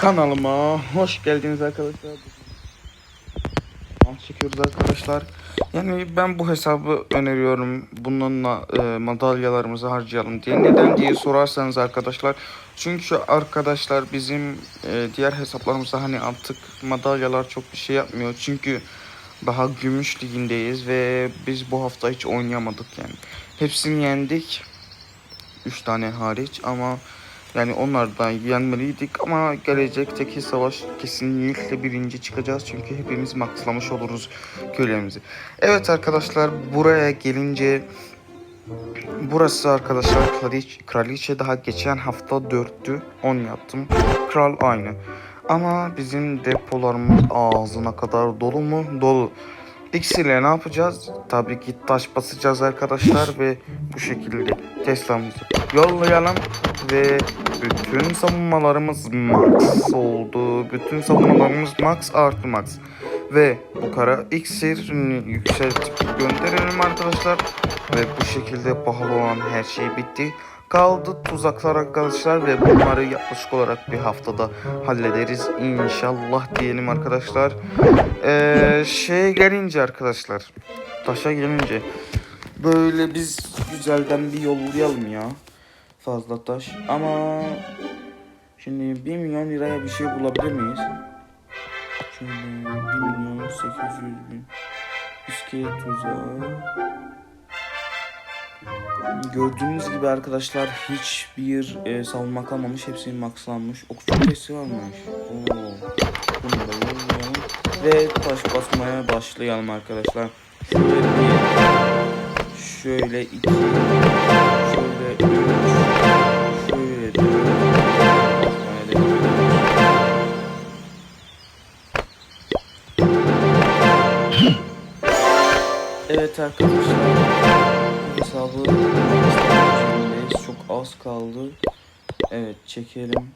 Kanalıma hoş geldiniz arkadaşlar. Maç çekiyoruz arkadaşlar. Yani ben bu hesabı öneriyorum. Bununla e, madalyalarımızı harcayalım diye. Neden diye sorarsanız arkadaşlar. Çünkü arkadaşlar bizim e, diğer hesaplarımızda hani artık madalyalar çok bir şey yapmıyor. Çünkü daha gümüş ligindeyiz ve biz bu hafta hiç oynayamadık yani. Hepsini yendik. 3 tane hariç ama yani onlardan yenmeliydik ama gelecekteki savaş kesinlikle birinci çıkacağız çünkü hepimiz maxlamış oluruz köylerimizi. Evet arkadaşlar buraya gelince burası arkadaşlar kraliçe, kraliçe daha geçen hafta 4'tü 10 yaptım. Kral aynı. Ama bizim depolarımız ağzına kadar dolu mu? Dolu. İksirle ne yapacağız? Tabii ki taş basacağız arkadaşlar ve bu şekilde Tesla'mızı yollayalım ve bütün savunmalarımız max oldu. Bütün savunmalarımız max artı max. Ve bu kara iksirini yükseltip gönderelim arkadaşlar. Ve bu şekilde pahalı olan her şey bitti. Kaldı tuzaklar arkadaşlar ve bunları yaklaşık olarak bir haftada hallederiz inşallah diyelim arkadaşlar. Ee, şeye gelince arkadaşlar taşa gelince böyle biz güzelden bir yollayalım ya fazla taş ama şimdi 1 milyon liraya bir şey bulabilir miyiz? Şöyle 1 milyon 800 bin iskelet tuzağı Gördüğünüz gibi arkadaşlar hiçbir e, savunma kalmamış. Hepsi maxlanmış. Okçu kulesi varmış. Oo. Ve taş basmaya başlayalım arkadaşlar. Şöyle bir, şöyle iki, şöyle üç, Evet arkadaşlar hesabı. Çok az kaldı. Evet çekelim.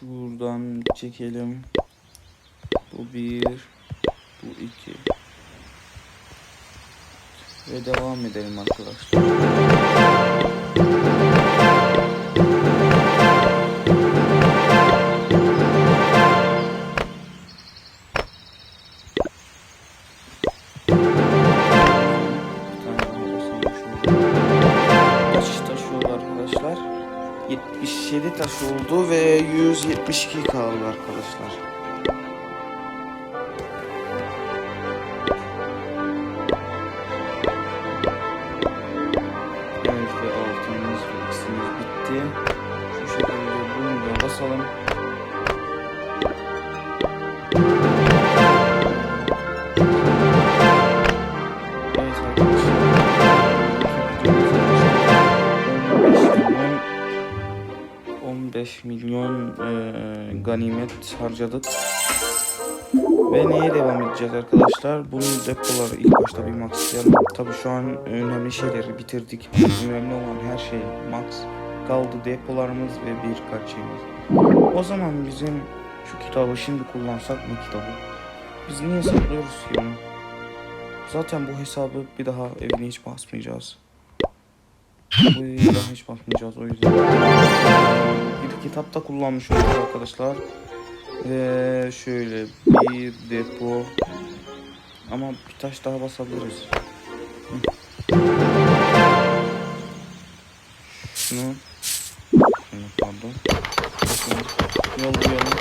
Şuradan çekelim. Bu bir. Bu iki. Ve devam edelim arkadaşlar. 77 taş oldu ve 172 kaldı arkadaşlar. Evet ve altınımız ve bitti. Şu şekilde bunu da basalım. 15 milyon eee, ganimet harcadık. Ve neye devam edeceğiz arkadaşlar? Bunun depoları ilk başta bir maxlayalım. Tabi şu an önemli şeyleri bitirdik. Önemli olan her şey max. Kaldı depolarımız ve birkaç şeyimiz. O zaman bizim şu kitabı şimdi kullansak mı kitabı? Biz niye saklıyoruz ki onu? Zaten bu hesabı bir daha evine hiç basmayacağız. Bu daha hiç basmayacağız o yüzden. Bir kitapta kullanmış olduk arkadaşlar. Ve şöyle bir depo. Ama bir taş daha basabiliriz. Şunu. Pardon. Yollayalım.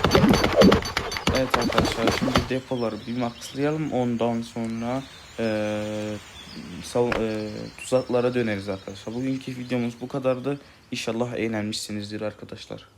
Evet arkadaşlar şimdi depoları bir maxlayalım ondan sonra eee sav- eee, tuzaklara döneriz arkadaşlar. Bugünkü videomuz bu kadardı. İnşallah eğlenmişsinizdir arkadaşlar.